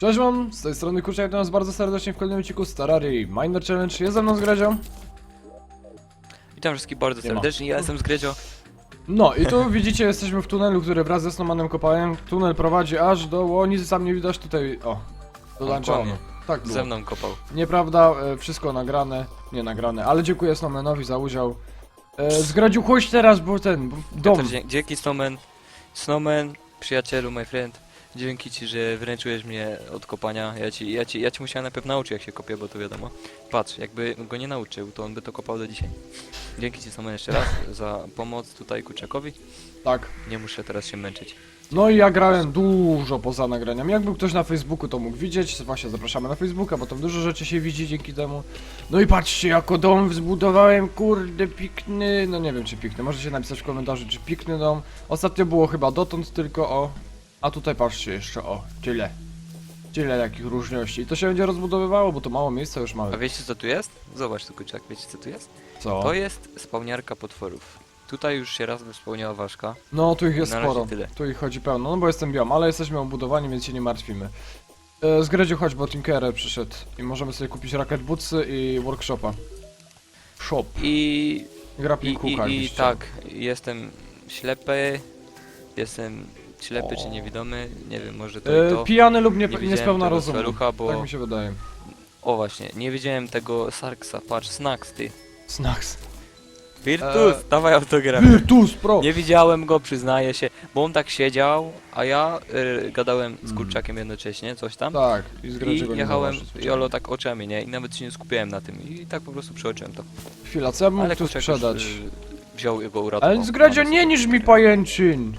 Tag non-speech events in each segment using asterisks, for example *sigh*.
Cześć wam, z tej strony Kurczak, witam was bardzo serdecznie w kolejnym odcinku Starary Miner Challenge. Jest ze mną z Gredzią. Witam wszystkich bardzo Nie ma. serdecznie, ja jestem z Gredzio. No i tu widzicie, *laughs* jesteśmy w tunelu, który wraz ze Snowmanem kopałem. Tunel prowadzi aż do łoni, sam nie widać tutaj, o, do On dungeonu. kłamie. Tak było. Ze mną kopał. Nieprawda, e, wszystko nagrane, nie nagrane, ale dziękuję Snowmanowi za udział. E, z Gredziu, chodź teraz, bo ten, bo dom. Piotr, dzie- dzięki Snowman. Snowman, przyjacielu, my friend. Dzięki ci, że wręczyłeś mnie od kopania. Ja ci, ja ci, ja ci musiałem najpierw nauczyć jak się kopie, bo to wiadomo. Patrz, jakby go nie nauczył, to on by to kopał do dzisiaj. Dzięki ci Snowman jeszcze raz *laughs* za pomoc tutaj Kurczakowi. Tak. Nie muszę teraz się męczyć. No i ja grałem dużo poza nagraniami. Jakby ktoś na Facebooku to mógł widzieć, właśnie zapraszamy na Facebooka, bo tam dużo rzeczy się widzi dzięki temu. No i patrzcie, jako dom zbudowałem, kurde, pikny. No nie wiem, czy pikny. Możecie napisać w komentarzu, czy pikny dom. Ostatnio było chyba dotąd tylko o. A tutaj patrzcie jeszcze, o, tyle. Tyle jakich różności. I to się będzie rozbudowywało, bo to mało miejsca już A mamy. wiecie co tu jest? Zobacz tu Kurczak, wiecie co tu jest? Co? To jest spełniarka potworów. Tutaj już się raz spełniała ważka. No, tu ich jest Na razie sporo. tyle. Tu ich chodzi pełno, no bo jestem biom, ale jesteśmy obudowani, więc się nie martwimy. E, z Gredziu chodź, bo Tinkerer przyszedł i możemy sobie kupić Rocket Bootsy i Workshopa. Shop. I I, Grappling i, hooka i jakbyś tak, jestem ślepy, jestem ślepy czy niewidomy, nie wiem, może to i E, to. pijany lub nie, widziałem niespełna tego rozumu. felucha, bo- Tak mi się wydaje. O właśnie, nie widziałem tego Sarksa, patrz, Snacks ty. Snacks. Virtus, E, dawaj autograf. Virtus Pro! Nie widziałem go, przyznaję się, bo on tak siedział, a ja y, gadałem z Mm. kurczakiem jednocześnie, coś tam. Tak, i z I nie jechałem jolo tak oczami, nie? I nawet się nie skupiałem na tym. I tak po prostu przeoczyłem to. Chwila, co ja bym Ale tu kurczak sprzedać? już, y, wziął jego uratował. Ale z Gredzio Mamy nie niż mi autograf. pajęczyn!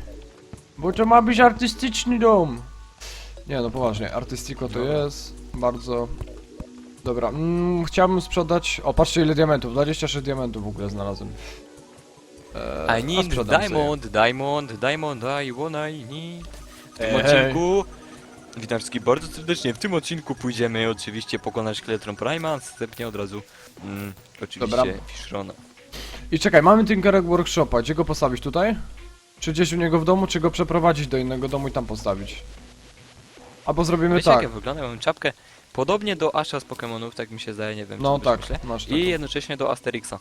Bo to ma być artystyczny dom. Nie no poważnie, artystyko to jest. Bardzo. Dobra, mm, chciałbym sprzedać. O, patrzcie ile diamentów, 26 diamentów w ogóle znalazłem. Eee, I a need sprzedam sobie. diamond, diamond, diamond, I wanna I need. W tym Ej. odcinku, witam wszystkich bardzo serdecznie, w tym odcinku pójdziemy oczywiście pokonać Kletron Prima, następnie od razu, mm, oczywiście Dobra. Fishrona. I czekaj, mamy Tinkerek Workshopa. Gdzie go postawić? Tutaj? Czy gdzieś u niego w domu, czy go przeprowadzić do innego domu i tam postawić? Albo zrobimy Wiecie tak. jak ja wygląda? Mam czapkę podobnie do Asha z Pokémonów, tak mi się zdaje, nie wiem No czy tak, myślę. masz taką. I jednocześnie do Asterixa.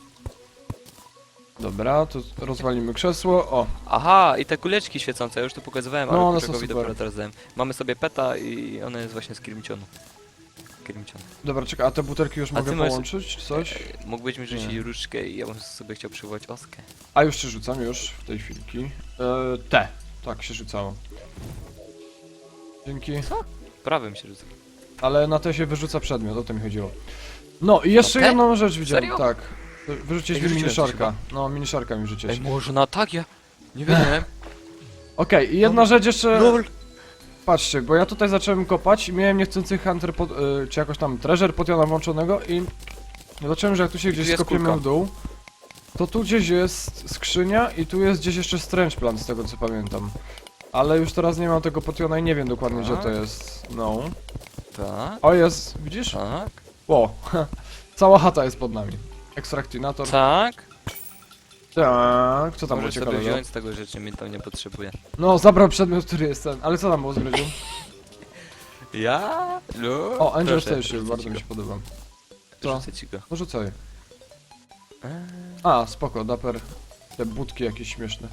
Dobra, to rozwalimy krzesło. O, Aha, i te kuleczki świecące, ja już to pokazywałem, No, ale one są super. dopiero teraz dałem. Mamy sobie peta i one jest właśnie z Kirmicionu. Dobra, czekaj, a te butelki już A mogę ty masz- połączyć, czy coś? E, Mógłbyś mi rzucić różdżkę i ja bym sobie chciał przywołać oskę. A już ci rzucam, już, w tej chwilki. Eee, te. Tak się rzucało. Dzięki. Prawym się rzuca. Ale na te się wyrzuca przedmiot, o to mi chodziło. No i jeszcze Na te? jedną rzecz widziałem, Serio? tak. Wyrzuciłeś mi wyrzuciłem coś miniszarka. No, miniszarka mi rzuciłeś. Ej, można tak? Ja nie. Okej, i jedna rzecz jeszcze... LOL. Patrzcie, bo ja tutaj zacząłem kopać i miałem niechcący Hunter, pod, y, czy jakoś tam Treasure potiona włączonego i zobaczyłem, że jak tu się gdzieś skopiemy w dół, to tu gdzieś jest skrzynia i tu jest gdzieś jeszcze Strange Plant, z tego co pamiętam. Ale już teraz nie mam tego potiona i nie wiem dokładnie gdzie to Tak? jest. No. Tak, O, jest, widzisz? tak, O, *laughs* cała chata jest pod nami. Ekstraktinator. tak. Tak, co tam było Możesz sobie ciekawego? wziąć z tego rzeczy, mi to nie potrzebuje. No, zabrał przedmiot, który jest ten. Ale co tam było z? *laughs* Ja? LOL. O, Angel Proszę, Station, rzucę bardzo ci mi go. się podoba. Co? Rzucę ci go. No rzucaj. Eee, A, spoko, daper. Te budki jakieś śmieszne.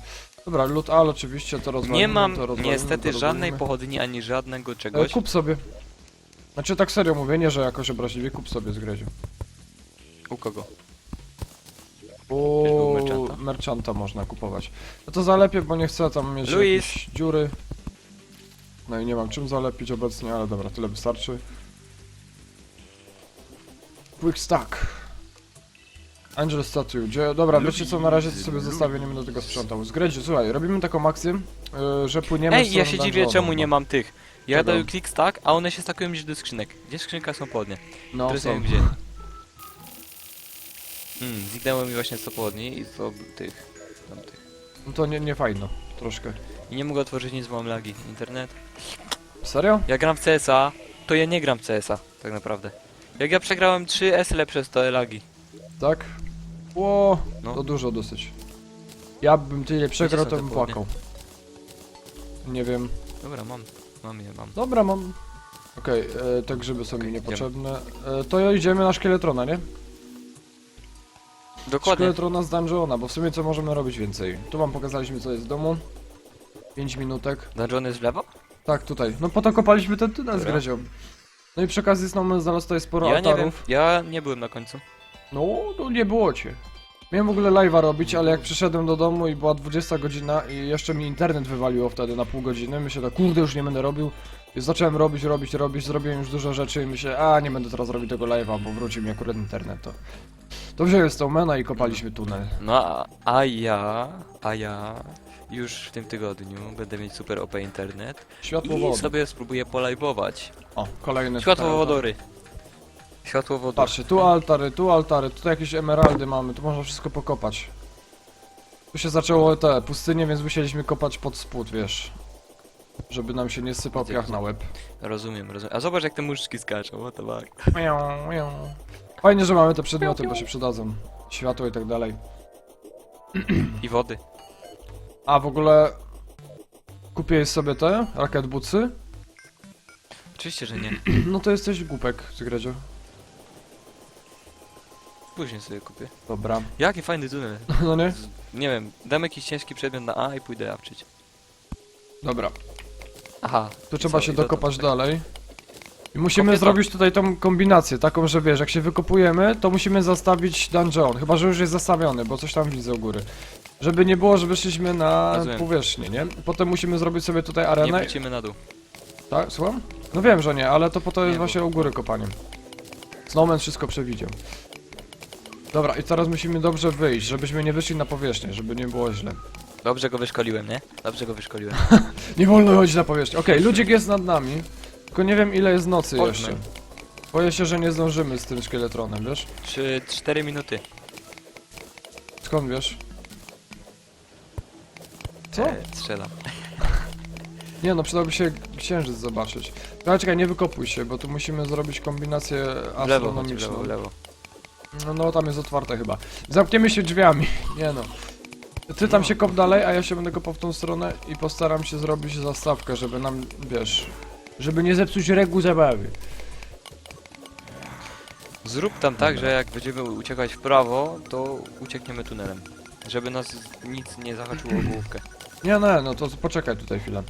Dobra, loot ale oczywiście to rozwalimy. Nie mam to rozwalimy, niestety to żadnej rozwalimy. pochodni ani żadnego E, czegoś. kup sobie. Znaczy tak serio mówię, nie że jakoś obraźliwie, kup sobie z Greziu. U kogo? U był merchanta? merchanta można kupować. No to zalepię, bo nie chcę tam mieć Luis. jakieś dziury. No i nie mam czym zalepić obecnie, ale dobra, tyle wystarczy. Quick stack. Angel Statue, gdzie... Dobra, wiecie co, na razie sobie zostawię, nie będę tego sprzątał. Z Gredziu, słuchaj, robimy taką akcję, yy, że płyniemy w Ej, ja stronę się dziwię dungeonu, czemu nie no. mam tych. Ja Czego? daję click stack, a one się stakują gdzieś do skrzynek. Gdzie w skrzynkach są pochodnie? No, Teraz są. nie wiem gdzie. *laughs* Hmm, zniknęło mi właśnie 100 pochodni i 100 tych, tamtych. no to nie, nie fajno, troszkę. I nie mogę otworzyć nic, bo mam lagi. Internet. Serio? Ja gram w CSa, to ja nie gram w CSa, tak naprawdę. Jak ja przegrałem 3 SL przez to lagi. Tak? Ło, No. to dużo dosyć. Ja bym tyle przegrał, są to te bym pochodnie? płakał. Nie wiem. Dobra, mam. Mam je, mam. Dobra, mam. Okej, e, te grzyby są mi Okej, niepotrzebne. E, to idziemy na szkieletrona, nie? Dokładnie. Szkieletrona z dungeona, bo w sumie co możemy robić więcej? Tu wam pokazaliśmy co jest w domu. 5 minutek. Dungeon jest w lewo? Tak, tutaj. No po to kopaliśmy ten tunel z Dobra. Grezią. No i przy okazji znowu znalazł tutaj sporo Ja nie wiem, altarów. ja nie byłem na końcu. No, no nie było cię. Miałem w ogóle live'a robić, ale jak przyszedłem do domu i była 20 godzina i jeszcze mi internet wywaliło wtedy na pół godziny, myślę tak, kurde, już nie będę robił. I zacząłem robić, robić, robić, zrobiłem już dużo rzeczy i myślę, a nie będę teraz robić tego live'a, bo wrócił mi akurat internet, to... To wziąłem Stowmana i kopaliśmy tunel. No a, a ja, a ja już w tym tygodniu będę mieć super OP internet i Światłowodory. sobie spróbuję polajbować. O, kolejny Światłowodory. Światłowodory. Patrzcie, tu altary, tu altary, tutaj jakieś emeraldy mamy, tu można wszystko pokopać. Tu się zaczęło te pustynie, więc musieliśmy kopać pod spód, wiesz. Żeby nam się nie sypał Widzę, piach na łeb. Rozumiem, rozumiem. A zobacz jak te muszczki skaczą, fuck. Miau, miau. Fajnie, że mamy te przedmioty, bo się przydadzą. Światło i tak dalej. I wody. A w ogóle... Kupiłeś sobie te rakiet bucy? Oczywiście, że nie. *clears throat* No to jesteś głupek, Zygredzio. Później sobie kupię. Dobra. Jaki fajny tunel. *laughs* No nie? Z, nie wiem, dam jakiś ciężki przedmiot na A i pójdę awczyć. Dobra. Aha. Tu trzeba się dokopać dalej. I musimy Kopię to. zrobić tutaj tą kombinację, taką, że wiesz, jak się wykopujemy, to musimy zastawić dungeon. Chyba, że już jest zastawiony, bo coś tam widzę u góry. Żeby nie było, że wyszliśmy na Rozumiem. powierzchnię, nie? Potem musimy zrobić sobie tutaj Nie arenę. wrócimy na dół. Tak, słucham? No wiem, że nie, ale to po to jest Nie, właśnie u góry kopanie. Snowman wszystko przewidział. Dobra, i teraz musimy dobrze wyjść, żebyśmy nie wyszli na powierzchnię, żeby nie było źle. Dobrze go wyszkoliłem, nie? Dobrze go wyszkoliłem. *laughs* Nie wolno chodzić na powierzchnię. Okej, ludzik jest nad nami, tylko nie wiem ile jest nocy Chodźmy. jeszcze. Boję się, że nie zdążymy z tym szkieletronem, wiesz? Trzy, cztery minuty. Skąd wiesz? Co? E, strzelam. *laughs* Nie no, przydałoby się księżyc zobaczyć. No czekaj, nie wykopuj się, bo tu musimy zrobić kombinację W lewo, chodź, w astronomiczną. lewo, w lewo. No, no, tam jest otwarte chyba. Zamkniemy się drzwiami. *laughs* Nie no. Ty tam się kop dalej, a ja się będę kopał w tą stronę i postaram się zrobić zastawkę, żeby nam, wiesz... Żeby nie zepsuć reguł zabawy. Zrób tam tak, Dobra. że jak będziemy uciekać w prawo, to uciekniemy tunelem. Żeby nas nic nie zahaczyło o główkę. Nie, nie, no to poczekaj tutaj chwilę.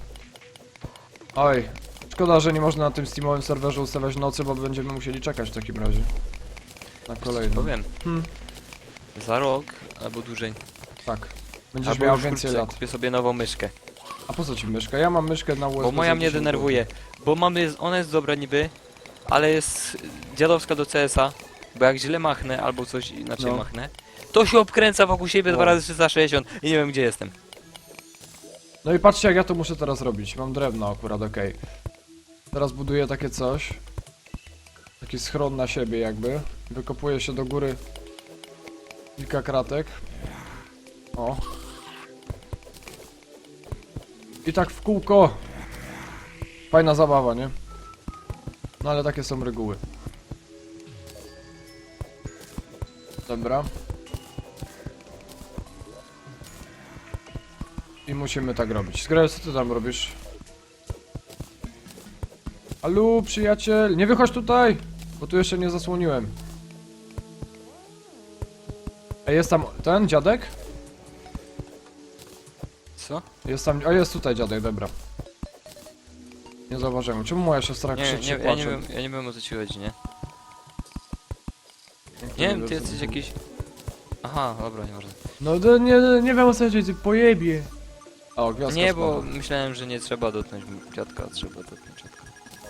Oj, szkoda, że nie można na tym Steamowym serwerze ustawiać nocy, bo będziemy musieli czekać w takim razie. Na kolejny. Powiem, Hmm, za rok albo dłużej. tak. Będziesz Albo miał już więcej wkrótce lat. kupię sobie nową myszkę. A po co ci myszka? Ja mam myszkę na USB. Bo moja za mnie 10 denerwuje. Bo mamy, ona jest dobra niby, ale jest dziadowska do CS-a. Bo jak źle machnę albo coś inaczej No. machnę, to się obkręca wokół siebie No. dwa razy 360 i nie wiem gdzie jestem. No i patrzcie jak ja to muszę teraz robić. Mam drewno akurat, okej. Teraz buduję takie coś. Taki schron na siebie jakby. Wykopuję się do góry kilka kratek. O. I tak w kółko. Fajna zabawa, nie? No ale takie są reguły. Dobra. I musimy tak robić. Zgraj, co ty tam robisz? Alu, przyjaciel! Nie wychodź tutaj! Bo tu jeszcze nie zasłoniłem. Ej, jest tam ten dziadek? Co? Jest tam. O, jest tutaj dziadek, dobra. Nie zauważyłem. Czemu moja siostra Nie, krzyczy, nie, ja płacze? nie wiem, ja nie wiem o co ci chodzi, nie? Nie wiem, ty jesteś jakiś... Aha, dobra, nie można. No to nie, nie wiem o co chodzi, ty pojebie. O, gwiazdka Nie, bo spadła. myślałem, że nie trzeba dotknąć dziadka, trzeba dotknąć dziadka.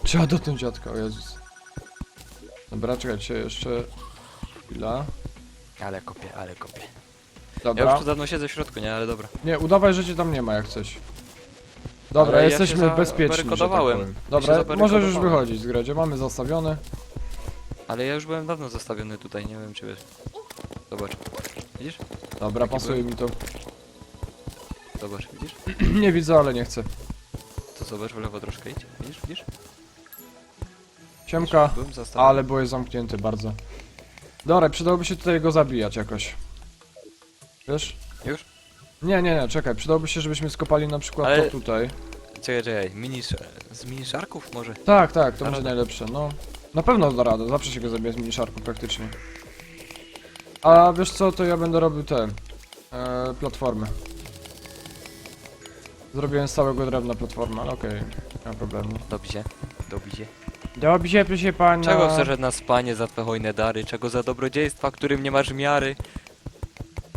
Trzeba dotknąć dziadka, o Jezus. Dobra, czekajcie jeszcze. Chwila. Ale kopię, ale kopię. Ja Dobra. już tu dawno siedzę w środku, nie? Ale dobra. Nie, udawaj, że cię tam nie ma jak coś. Dobra, Ale ja jesteśmy się bezpieczni. że tak zabarykadowałem. powiem. Ja Dobra, możesz już zabarykadowałem. wychodzić z Gredzie, mamy zastawione. Ale ja już byłem dawno zostawiony tutaj, nie wiem czy wiesz. Zobacz. Widzisz? Dobra, pasuje mi to. Zobacz, widzisz? *clears throat* nie widzę, ale nie chcę. To zobacz w lewo troszkę idź. Widzisz, widzisz? Byłem zastawiony. ale byłeś zamknięty bardzo. Dobra, przydałoby się tutaj go zabijać jakoś. Wiesz? Już? Nie, nie, nie, czekaj, przydałoby się, żebyśmy skopali na przykład Ale- to tutaj. Czekaj, czekaj, mini, z mini szarków może? Tak, tak, to Da będzie radę. najlepsze, no. Na pewno da radę, zawsze się go zabija z miniszarką praktycznie. A wiesz co, to ja będę robił te... E, platformy. Zrobiłem z całego drewna platformę, ale okej, nie ma problemu. Dobrze, dobrze. Dobrze, proszę pana. Czego chcesz od nas, panie, za twe hojne dary? Czego za dobrodziejstwa, którym nie masz miary?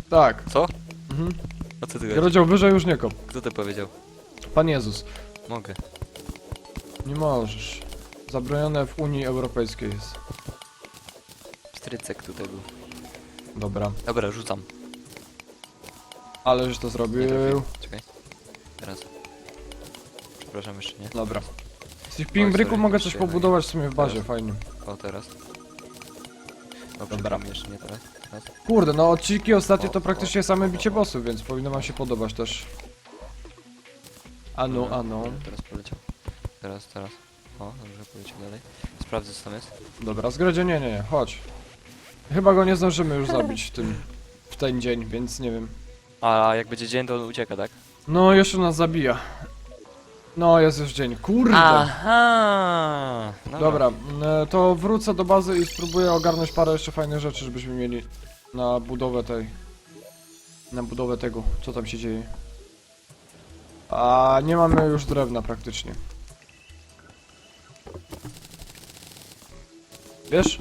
Tak. Co? Mhm. O co ty gadasz? Grodział wyżej już nie kop. Kto to powiedział? Pan Jezus. Mogę. Nie możesz. Zabronione w Unii Europejskiej jest. Strycek tutaj był. Dobra. Dobra, rzucam. Ależ to Nie zrobił. trafiłem. Czekaj. Teraz. Przepraszam jeszcze nie. Dobra. Z tych sorry, mogę coś pobudować w sumie w bazie, fajnie. O, teraz. Dobra. Dobra. jeszcze nie teraz. Kurde, no odcinki ostatnie to praktycznie same bicie bossów, więc powinno wam się podobać też. Ano, ano. Teraz poleciał. Teraz, teraz. O, dobrze, poleciał dalej. Sprawdzę co tam jest. Dobra, zgrodzie, nie, nie, nie, chodź. Chyba go nie zdążymy już zabić w tym, w ten dzień, więc nie wiem. A jak będzie dzień, to on ucieka, tak? No, jeszcze nas zabija. No, jest już dzień, kurde. Aha! Dobra, mm, to wrócę do bazy i spróbuję ogarnąć parę jeszcze fajnych rzeczy, żebyśmy mieli na budowę tej... Na budowę tego, co tam się dzieje. A nie mamy już drewna praktycznie. Wiesz?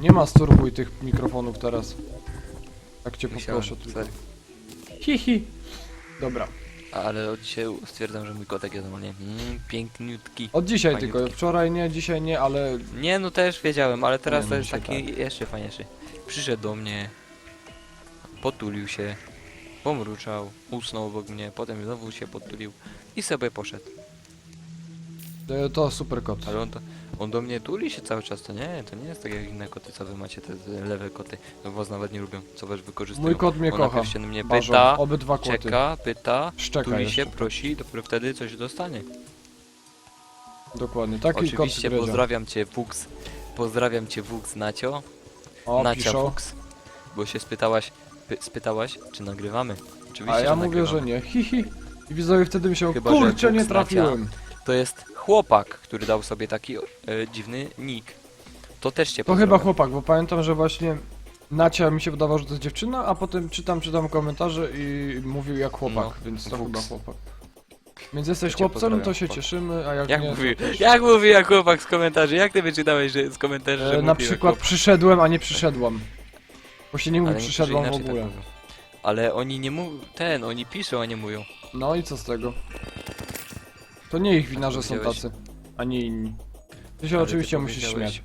Nie ma sturbuj tych mikrofonów teraz. Tak cię Musiałem, poproszę tylko. sorry. Hihi. Dobra. Ale od dzisiaj stwierdzam, że mój kotek jest normalnie mm, piękniutki. Od dzisiaj Fajniutki. tylko. Wczoraj nie, dzisiaj nie, ale Nie, no też wiedziałem, ale teraz Nie, to no jest dzisiaj taki jeszcze fajniejszy. Przyszedł do mnie, potulił się, pomruczał, usnął obok mnie, potem znowu się potulił i sobie poszedł. E, to super kot. Ale on, to, on do mnie tuli się cały czas, to nie, to nie jest tak jak inne koty, co wy macie, te lewe koty. No was nawet nie lubią, co was wykorzystują. Mój kot mnie on kocha. się mnie Bażo, pyta, obydwa koty. czeka, pyta, Szczeka tuli jeszcze. się, prosi, dopiero wtedy coś dostanie. Dokładnie, taki kot Oczywiście pozdrawiam cię Wux, pozdrawiam cię Wux Nacio, O, Nacia piszą. Wux, bo się spytałaś, py, spytałaś, czy nagrywamy. Oczywiście, A ja że mówię, nagrywamy. że nie. Hihi. I widzowie wtedy myślą, Chyba, że kurczę, nie trafiłem. To jest chłopak, który dał sobie taki e, dziwny nick. To też cię To chyba pozdrawiam. chłopak, bo pamiętam, że właśnie Nacia mi się wydawało, że to jest dziewczyna, a potem czytam, czytam komentarze i mówił jak chłopak, No, więc to Wuks. chyba chłopak. Więc jesteś To cię chłopcem, to pozdrawiam, się chłopak. cieszymy, a jak, Jak nie, mówi, jak mówi jak chłopak z komentarzy? Jak ty wyczytałeś że z komentarzy, że e, mówi Na jak przykład chłopak? przyszedłem, a nie przyszedłam. Bo się nie mówi niektórzy przyszedłem w inaczej tak ogóle. mówią. Ale oni nie mówią, ten, oni piszą, a nie mówią. No i co z tego? To nie ich wina, że są powiedziałeś- tacy, a nie inni. Ty się Ale oczywiście ty musisz powiedziałeś, śmiać.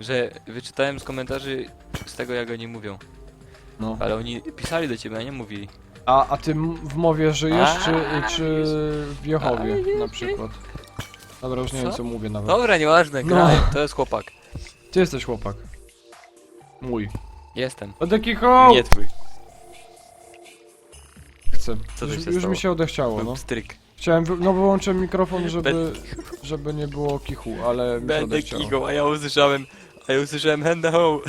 Że wyczytałem z komentarzy z tego jak oni mówią. No. Ale oni pisali do ciebie, a nie mówili. A, a ty m- w mowie żyjesz, czy, czy w Jehowie na przykład? Dobra, już nie wiem Co? co mówię nawet. Dobra, nieważne, No. graj, to jest chłopak. Ty jesteś chłopak. Mój. Jestem. Odeki ho! Nie twój. Chcę. Co tu Już, się już stało? mi się odechciało, no. Stryk. Chciałem, wy... no wyłączyłem mikrofon, żeby, żeby nie było kichu, ale mi się Będę odechciało. a ja usłyszałem, a ja usłyszałem hand ho.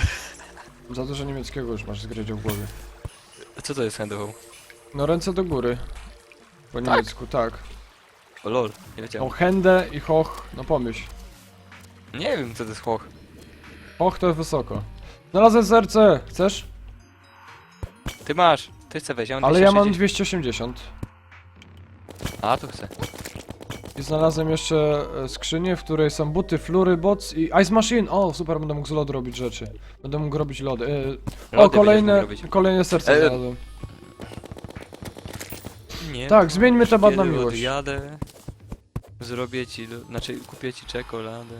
*laughs* Za dużo niemieckiego już masz zgrydził w głowie. Co to jest hand ho? No ręce do góry. Po niemiecku, tak. O lol, nie No wiedziałem. hände i hoch, no pomyśl. Nie wiem co to jest chłoch. Hoch to jest wysoko. Znalazłem serce! Chcesz? Ty masz, ty weź, ja mam Ale ja mam 260. 280. A, to chcę. I znalazłem jeszcze e, skrzynię, w której są buty, flury, bots i ice machine. O, super, będę mógł z lodu robić rzeczy. Będę mógł robić lody. E, o, kolejne, będziesz mógł kolejne serce E, znalazłem. robić. Nie. Tak, zmieńmy temat na Kiedy miłość. Odjadę, zrobię ci, lo- znaczy kupię ci czekoladę.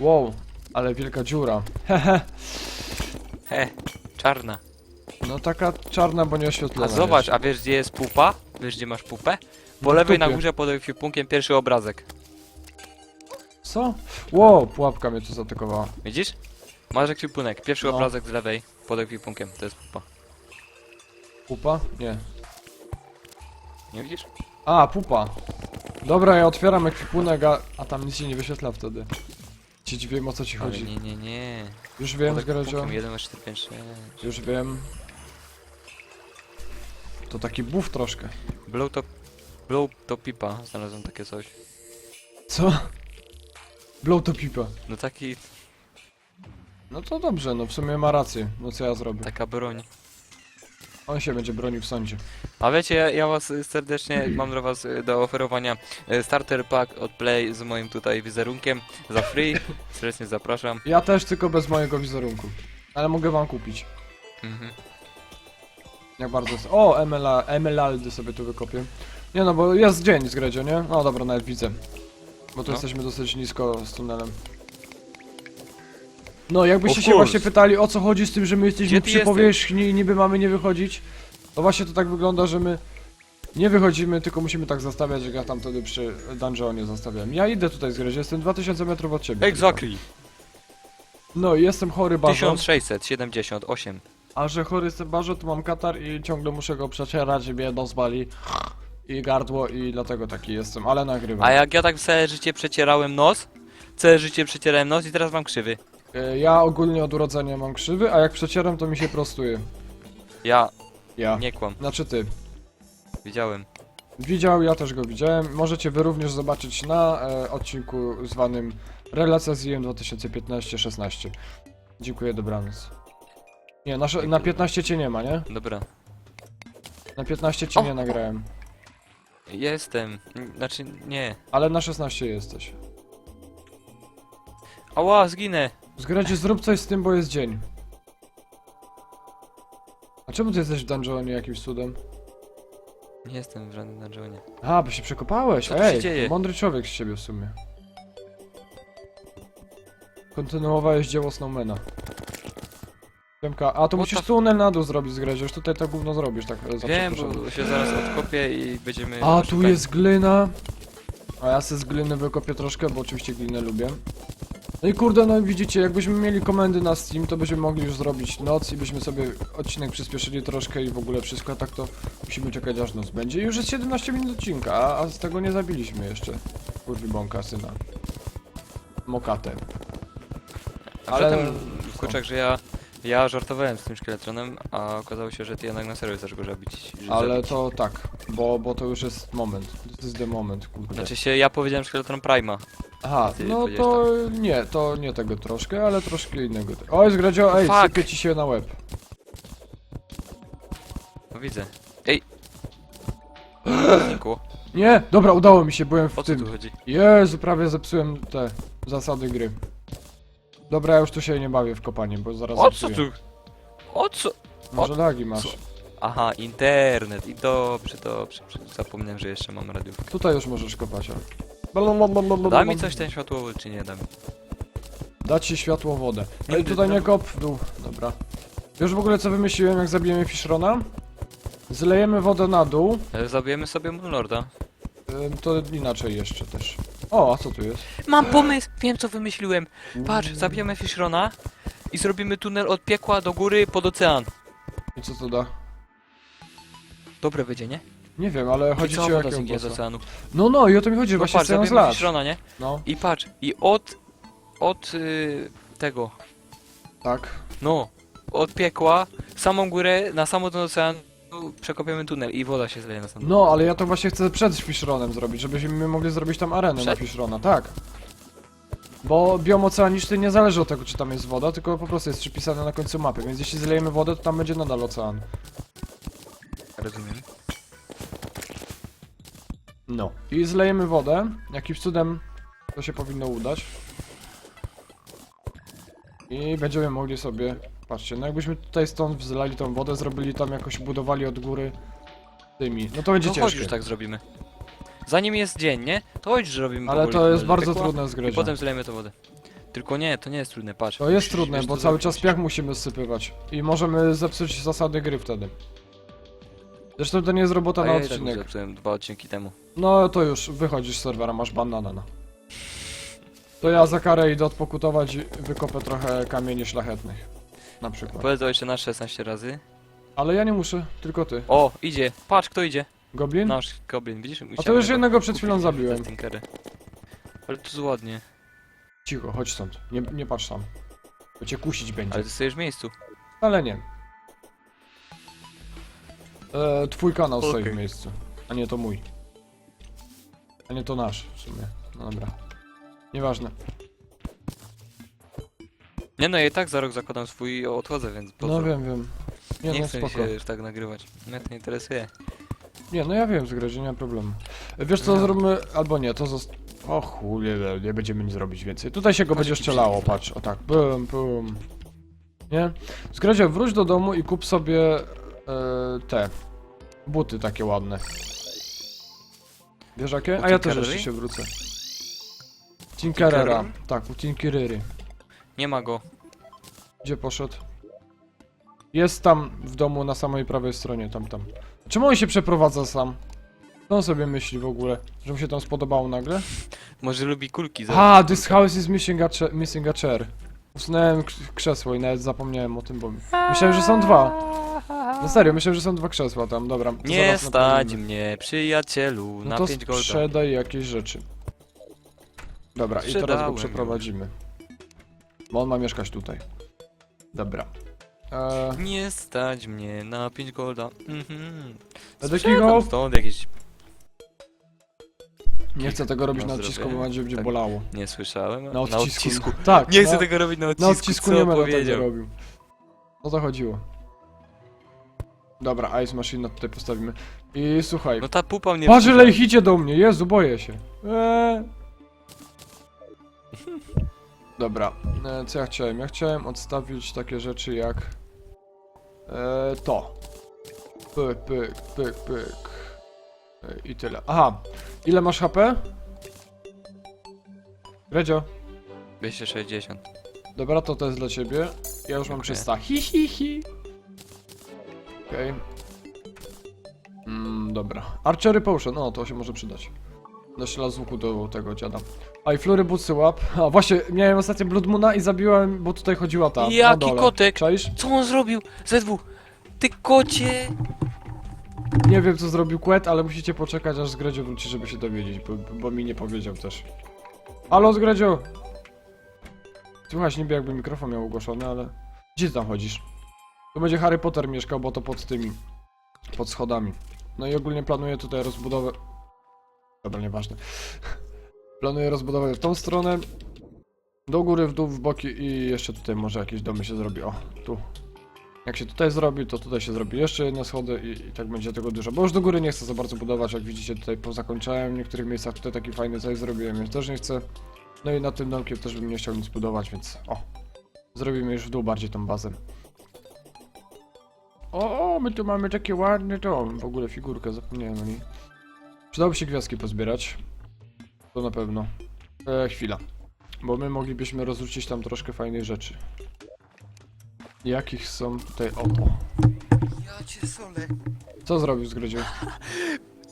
Wow, ale wielka dziura. Hehe, He, czarna. no taka czarna, bo nieoświetlona A zobacz, jest. a wiesz gdzie jest pupa? Wiesz gdzie masz pupę? Po lewej na górze pod ekwipunkiem pierwszy obrazek. Co? Wow, pułapka mnie tu zaatakowała. Widzisz? Masz ekwipunek, pierwszy No. obrazek z lewej pod ekwipunkiem, to jest pupa. Pupa? Nie. Nie widzisz? A, pupa. Dobra, ja otwieram ekwipunek, a, a tam nic się nie wyświetla wtedy. Dziś wiem o co ci Ale chodzi. nie, nie, nie. Już wiem, Podek Zgredzio. pukiem, 1, 2, 4, 5, 6. Już wiem. To taki buff troszkę. Blow to... Blow to pipa, znalazłem takie coś. Co? Blow to pipa. No taki, No to dobrze, no w sumie ma rację. No co ja zrobię? taka broń. On się będzie bronił w sądzie. A wiecie, ja, ja was serdecznie mam do was y, do oferowania y, starter pack od Play z moim tutaj wizerunkiem za free. *laughs* Serdecznie zapraszam. Ja też tylko bez mojego wizerunku. Ale mogę wam kupić. Mhm. Jak bardzo jest. O, emela, emeraldy sobie tu wykopię. Nie no, bo jest dzień z Gredzio, nie? No dobra, nawet widzę. Bo tu No. jesteśmy dosyć nisko z tunelem. No, jakbyście Of się course. właśnie pytali o co chodzi z tym, że my jesteśmy Gdzie ty przy jesteś? powierzchni i niby mamy nie wychodzić, to właśnie to tak wygląda, że my nie wychodzimy, tylko musimy tak zastawiać, jak ja tam wtedy przy dungeonie zastawiałem. Ja idę tutaj z Gredzio, jestem 2000 metrów od ciebie. Exactly. No i jestem chory bardzo. 1678. A że chory jestem bardzo, to mam katar i ciągle muszę go przecierać, żeby mnie zbali i gardło i dlatego taki jestem, ale nagrywam. A jak ja tak całe życie przecierałem nos, całe życie przecierałem nos i teraz mam krzywy. E, Ja ogólnie od urodzenia mam krzywy, a jak przecieram to mi się prostuje. Ja, Ja. nie kłam, Znaczy ty. widziałem. Widział, ja też go widziałem. Możecie wy również zobaczyć na e, odcinku zwanym Relacja z IM 2015-16. Dziękuję, dobranoc. Nie, na, sze- na 15 cię nie ma, nie? Dobra. Na 15 cię O! nie nagrałem. Jestem. Znaczy, nie. Ale na 16 jesteś. Ała, zginę. Zgracie, zrób coś z tym, bo jest dzień. A czemu ty jesteś w dungeonie jakimś cudem? Nie jestem w żadnym dungeonie. A, bo się przekopałeś, Co tu się ej, dzieje? mądry człowiek z ciebie w sumie. Kontynuowałeś dzieło Snowmana. Siemka, a to What musisz the- tunel na dół zrobić, Zgredzio, już tutaj to gówno zrobisz, tak e, za Wiem, przeproszeniem. bo się zaraz odkopię i będziemy... A, tu szukać. jest glina. A ja se z gliny wykopię troszkę, bo oczywiście glinę lubię. No i kurde, no widzicie, jakbyśmy mieli komendy na Steam, to byśmy mogli już zrobić noc i byśmy sobie odcinek przyspieszyli troszkę i w ogóle wszystko, a tak to musimy czekać aż noc będzie. I już jest 17 minut odcinka, a, a z tego nie zabiliśmy jeszcze. Kurwi bąka, syna. Mokatę. Ale- potem, kurczak, że ja... Ja żartowałem z tym szkieletronem, a okazało się, że ty jednak na serio chcesz go zabić. Ale zabić. to tak, bo, bo to już jest moment. To jest the moment, kurde. Znaczy się, ja powiedziałem szkieletron Prima. Aha, Ty no powiedziałeś to nie, to nie tego troszkę, ale troszkę innego. Oj, zgradzio, ej, Fuck. sypie ci się na łeb. No widzę. Ej! Znikło. *gasps* Nie, dobra, udało mi się, byłem w O co tu tym. chodzi? Jezu, prawie zepsułem te zasady gry. Dobra, ja już tu się nie bawię w kopanie, bo zaraz O co zepsuję. tu? O co? Może lagi masz. co? Aha, internet. I dobrze, dobrze. Zapomniałem, że jeszcze mam radio. Tutaj już możesz kopać. o. Da mi coś ten światłowy, czy nie da mi? Da ci światło wodę. Ej, Nigdy tutaj nie kop w dół. Dobra. Wiesz w ogóle co wymyśliłem, jak zabijemy Fishrona? Zlejemy wodę na dół. E, Zabijemy sobie Moonlorda. Ym, To inaczej jeszcze też. O, a co tu jest? Mam pomysł! Wiem co wymyśliłem. Patrz, zabijemy Fishrona i zrobimy tunel od piekła do góry pod ocean. I co to da? Dobre będzie, nie? Nie wiem, ale chodzi ci o woda jakiego zniknie z bossa? oceanu. No, no, i o to mi chodzi, że No właśnie patrz, chcę ją zlać. Fishrona, nie? No, I patrz, i od... od y, tego... tak. No, od piekła, samą górę, na samo ten ocean przekopiemy tunel i woda się zleje na sam. No, ale ja to właśnie chcę przed Fishronem zrobić, żebyśmy mogli zrobić tam arenę na Przed? Fishrona, tak. Bo biom oceaniczny nie zależy od tego, czy tam jest woda, tylko po prostu jest przypisane na końcu mapy, więc jeśli zlejemy wodę, to tam będzie nadal ocean. Rozumiem. No. I zlejemy wodę, jakimś cudem to się powinno udać. I będziemy mogli sobie, patrzcie, no jakbyśmy tutaj stąd zlali tą wodę, zrobili tam jakoś, budowali od góry tymi, no to będzie To chodź ciężkie. już tak zrobimy. Zanim jest dzień, nie? To chodź, że zrobimy Ale powoli to jest bardzo trudne I zgryzie. potem zlejemy tę wodę. Tylko nie, to nie jest trudne, patrz. To jest trudne, bo cały zrobić. czas piach musimy zsypywać. I możemy zepsuć zasady gry wtedy. Zresztą to nie jest robota na ja tak odcinek. zepsułem dwa odcinki temu. No to już, wychodzisz z serwera, masz banana. No. To ja za karę idę odpokutować i wykopę trochę kamieni szlachetnych. Na przykład. Powiedz jeszcze na 16 razy. Ale ja nie muszę, tylko ty. O, idzie. Patrz, kto idzie. Goblin? Nasz goblin, widzisz? A to już jednego przed chwilą zabiłem. Ale to jest ładnie. Cicho, chodź stąd. Nie, nie patrz tam. Bo cię kusić będzie. Ale ty stoisz w miejscu. Ale nie. E, twój kanał stoi Okej. w miejscu. A nie to mój. A nie to nasz w sumie. No dobra. Nieważne. Nie no, ja i tak za rok zakładam swój i odchodzę, więc po No co? wiem, wiem. Nie, Nie no chcę spoko. się już tak nagrywać. Mnie to nie interesuje. Nie, no ja wiem, zgradzie, nie ma problemu. E, Wiesz co No. zrobimy? Albo nie, to zost... O nie, nie będziemy nic robić więcej. Tutaj się go Chodź, będzie strzelało, patrz. O tak, bum, bum. Nie? Zgradzie, wróć do domu i kup sobie e, te buty takie ładne. Wiesz jakie? A ja też Tinkerery? jeszcze się wrócę. Tinkerera. Tinkerer? Tak, u Tinkerery. Nie ma go. Gdzie poszedł? Jest tam w domu na samej prawej stronie, tam, tam. Czemu on się przeprowadza sam? Co on sobie myśli w ogóle? Że mu się tam spodobało nagle? *laughs* Może lubi kulki za... A, this house is missing a, cha- missing a chair. Usunąłem k- krzesło i nawet zapomniałem o tym, bo myślałem, że są dwa. *laughs* No serio, myślałem, że są dwa krzesła tam, dobra. to Nie zaraz stać naprawimy. mnie, przyjacielu, No na to 5 golda. sprzedaj jakieś rzeczy. Dobra, i teraz go Sprzedałem przeprowadzimy. Bo on ma mieszkać tutaj. Dobra. Eee, Nie stać mnie na 5 golda. Mhm. Edeki Sprzedam go? stąd jakieś... nie chcę tego robić na Na odcisku, bo zdrowie. będzie, będzie Tak. bolało. Nie słyszałem. Na odcisku. Tak, Nie na, chcę tego robić na odcisku, na odcisku co nie będę tego powiedział. robił. O to chodziło. Dobra, Ice Machine tutaj postawimy. I słuchaj. No ta pupa mnie... Patrz, ile ich idzie do mnie, Jezu, boję się. Eee. *laughs* Dobra, e, co ja chciałem? Ja chciałem odstawić takie rzeczy jak... E, to. Pyk, pyk, pyk, pyk. E, I tyle. Aha, ile masz HP? Redzio. 260. Dobra, to to jest dla ciebie. Ja już mam Dziękuję. 300. Hi, hi, hi. Okej. Mm, dobra. Archery Potion, no to się może przydać. Naszyla z łuku do tego dziada. A i flury bucy łap. A właśnie, miałem ostatnio Blood Moona i zabiłem, bo tutaj chodziła ta. na Jaki dole. kotek? Czaisz? Co on zrobił? ZW! Ty kocie! Nie wiem co zrobił Quet, ale musicie poczekać aż Zgredzio wróci, żeby się dowiedzieć, bo, bo mi nie powiedział też. Halo Zgredzio! Słuchaj, niby jakby mikrofon miał ogłoszony, ale... Gdzie ty tam chodzisz? Tu będzie Harry Potter mieszkał, bo to pod tymi... Pod schodami. No i ogólnie planuję tutaj rozbudowę... Dobra, nieważne. *laughs* planuję rozbudowę w tą stronę. Do góry, w dół, w boki i jeszcze tutaj może jakieś domy się zrobi. O, tu. Jak się tutaj zrobi, to tutaj się zrobi jeszcze jedne schody i, i tak będzie tego dużo. Bo już do góry nie chcę za bardzo budować, jak widzicie tutaj pozakończałem. W niektórych miejscach tutaj taki fajny coś zrobiłem, więc też nie chcę. No i nad tym domkiem też bym nie chciał nic budować, więc o. Zrobimy już w dół bardziej tą bazę. O, my tu mamy takie ładne to. W ogóle figurkę, zapomniałem o niej. Przydałoby się gwiazdki pozbierać. To na pewno. E, chwila. Bo my moglibyśmy rozrzucić tam troszkę fajnych rzeczy. Jakich są tutaj... O, o. Ja cię solę. Co zrobił z Gredzią?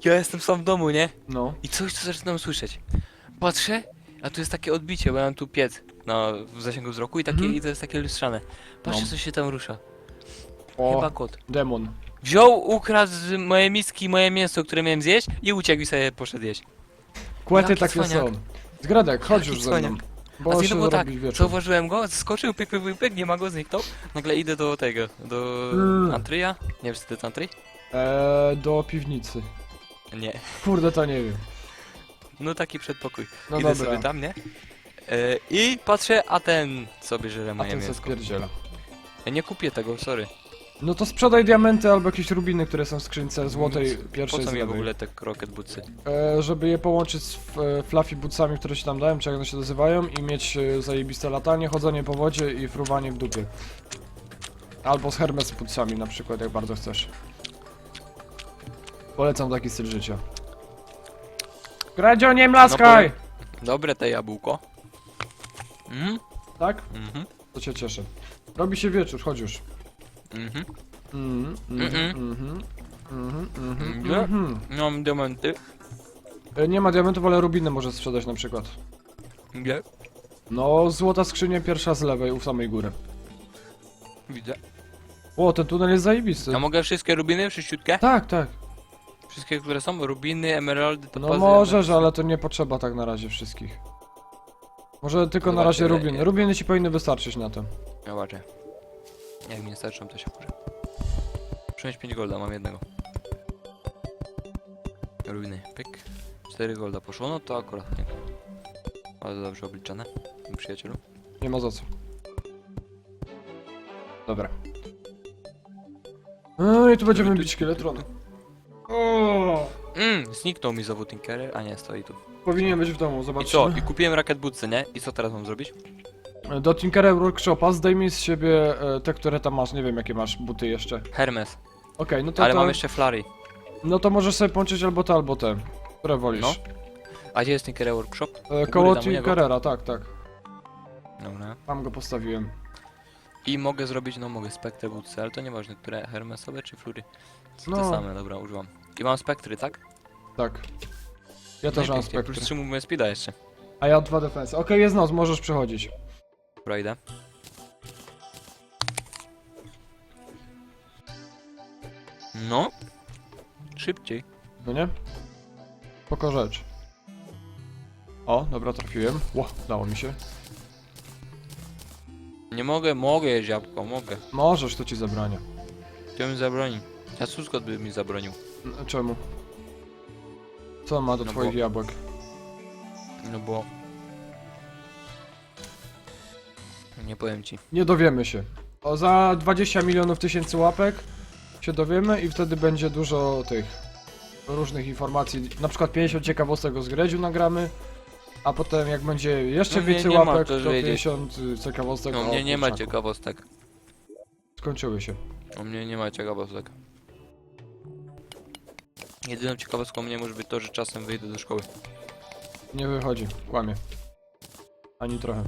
Ja jestem sam w domu, nie? No. I coś tu zaczynam słyszeć. Patrzę, a tu jest takie odbicie, bo ja mam tu piec na, w zasięgu wzroku i, takie, Mhm. i to jest takie lustrzane. Patrzcie, No. co się tam rusza. O, Chyba kot. demon. Wziął, ukradł z mojej miski moje mięso, które miałem zjeść i uciekł i sobie poszedł jeść. Kłety Jaki takie cwaniak. są. Zgradek, chodź Jaki już ze mną. cwaniak. Bo A się znowu tak, zrobi wieczór. zauważyłem go, skoczył, pyk, pyk, pyk, pyk, nie ma go, zniknął. Nagle idę do tego, do Mm. Antryja. Nie wiem, czy to jest Antryj? Eee, do piwnicy. Nie. Kurde, to nie wiem. No taki przedpokój. No idę dobra. sobie tam, nie? E, I patrzę, a ten sobie żre A moje ten se mięsko. spierdziela. Ja nie kupię tego, sorry. No to sprzedaj diamenty albo jakieś rubiny, które są w skrzynce złotej Po pierwszej co z mi w lewej. ogóle te rocket bootsy? E, żeby je połączyć z f- e, fluffy bootsami, które się tam dają, czy jak one się nazywają i mieć e, zajebiste latanie, chodzenie po wodzie i fruwanie w dupie. Albo z Hermes bootsami na przykład, jak bardzo chcesz. Polecam taki styl życia. Gradzio, nie mlaskaj! Dobre te jabłko. Mhm, Tak? mhm, To cię cieszę. Robi się wieczór, chodź już. Mhm. Mhm, mhm, Mhm. mhm, mhm, mhm, mhm. Mam diamenty. E, Nie ma diamentów, ale rubiny może sprzedać na przykład. Gdzie? No, złota skrzynia pierwsza z lewej, u samej góry. Widzę. O, ten tunel jest zajebisty. A mogę wszystkie rubiny, wszyściutkie? Tak, tak. Wszystkie, które są? Rubiny, emeraldy, No topazy, możesz, ale to nie potrzeba tak na razie wszystkich. Może tylko na Zobaczymy, razie rubiny. Rubiny ci powinny wystarczyć na to. Zobaczę. Jak mi nie starczą, to się wkurzę. Przynieś 5 golda, mam jednego. Ruiny, pyk. 4 golda poszło, no to akurat nie. Ale dobrze obliczone, mój przyjacielu. Nie ma za co. Dobra. No i tu będziemy bić szkieletrony. O, Mmm, zniknął mi znowu Tinkerer, a nie, stoi tu. powinien być w domu, I co? I kupiłem rakiet bootsy, nie? I co teraz mam zrobić? Do Tinkerer Workshopa zdejmij z siebie e, te, które tam masz. Nie wiem jakie masz buty jeszcze. Hermes. Okej, no to, Ale to mam jeszcze flary. no to możesz sobie połączyć albo te, albo te. Które wolisz. No. A gdzie jest Tinkerer Workshop? E, U koło góry tam u niego? Tinkerera, tak, tak. Dobra. Tam go postawiłem. I mogę zrobić, no mogę Spectre bootsy, ale to nieważne, które Hermesowe czy flury. Są te No. same, dobra, używam. I mam Spectry, tak? Tak. Ja też mam Najpiękniej, spektrum. Plus 3 movement speeda jeszcze. A ja dwa defensy. Okej, jest noc, możesz przechodzić. Idę. No. Szybciej. No nie? Rzecz. O, dobra, trafiłem. Ło, dało mi się. Nie mogę, mogę jeść jabłko, mogę. Możesz, to ci zabrania. Kto mi zabroni? A Suskot by mi zabronił. N- Czemu? Co on ma do No twoich bo- jabłek? No bo... Nie powiem ci. Nie dowiemy się. O, za 20 milionów tysięcy łapek się dowiemy i wtedy będzie dużo tych różnych informacji. Na przykład 50 ciekawostek o zgredziu nagramy, a potem jak będzie jeszcze No mnie więcej nie ma łapek, też to wiedzieć. 50 y, ciekawostek No o mnie nie ma kurczaku. ciekawostek. Skończyły się. U mnie nie ma ciekawostek. Jedyną ciekawostką mnie może być to, że czasem wyjdę do szkoły. Nie wychodzi, kłamie. Ani trochę.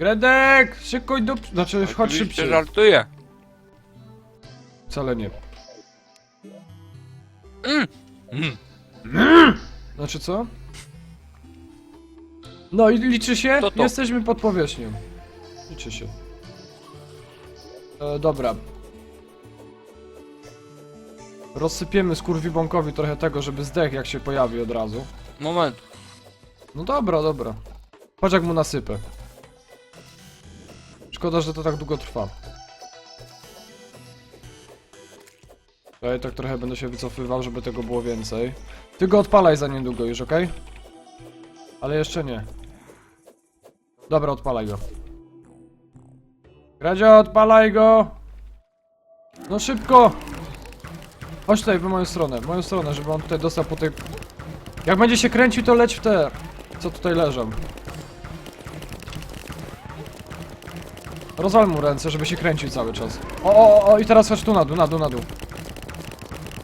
Gredek! Szykuj dup... Znaczy, chodź Oczywiście szybciej. żartuję. Wcale nie. Mm. Znaczy co? No i liczy się? To to. Jesteśmy pod powierzchnią. Liczy się. E, dobra. Rozsypiemy skurwibąkowi trochę tego, żeby zdech jak się pojawi od razu. Moment. No dobra, dobra. Patrz jak mu nasypę. Szkoda, że to tak długo trwa. Ja tak trochę będę się wycofywał, żeby tego było więcej. Ty go odpalaj za niedługo już, okej? Ale jeszcze nie. Dobra, odpalaj go. Gradzio, odpalaj go! No szybko! Chodź tutaj, w moją stronę, w moją stronę, żeby on tutaj dostał po tej... Jak będzie się kręcił, to leć w te... Co tutaj leżą. Rozwal mu ręce, żeby się kręcił cały czas. O, o, o, i teraz chodź tu na dół, na dół, na dół.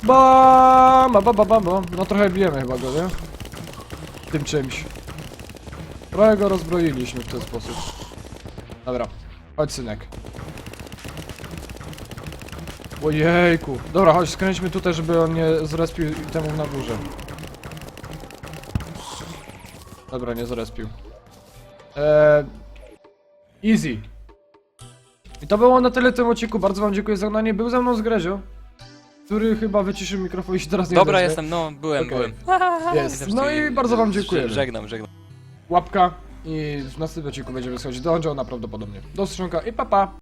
Bam, ba, ba, ba, ba. No trochę bijemy chyba go, nie? Tym czymś. Trochę go rozbroiliśmy w ten sposób. Dobra, chodź synek. Ojejku. Dobra, chodź, skręćmy tutaj, żeby on nie zrespił temu na górze. Dobra, nie zrespił. Eee, easy. I to było na tyle w tym odcinku. Bardzo wam dziękuję za oglądanie. Był ze mną z Grezio, który chyba wyciszył mikrofon i się teraz nie Dobra, odezwie. jestem, no, byłem, Okej. byłem. Jest. No i bardzo wam dziękuję. Żegnam, żegnam. Łapka i w następnym odcinku będziemy schodzić do John'a prawdopodobnie. Do usłyszonka i papa. Pa.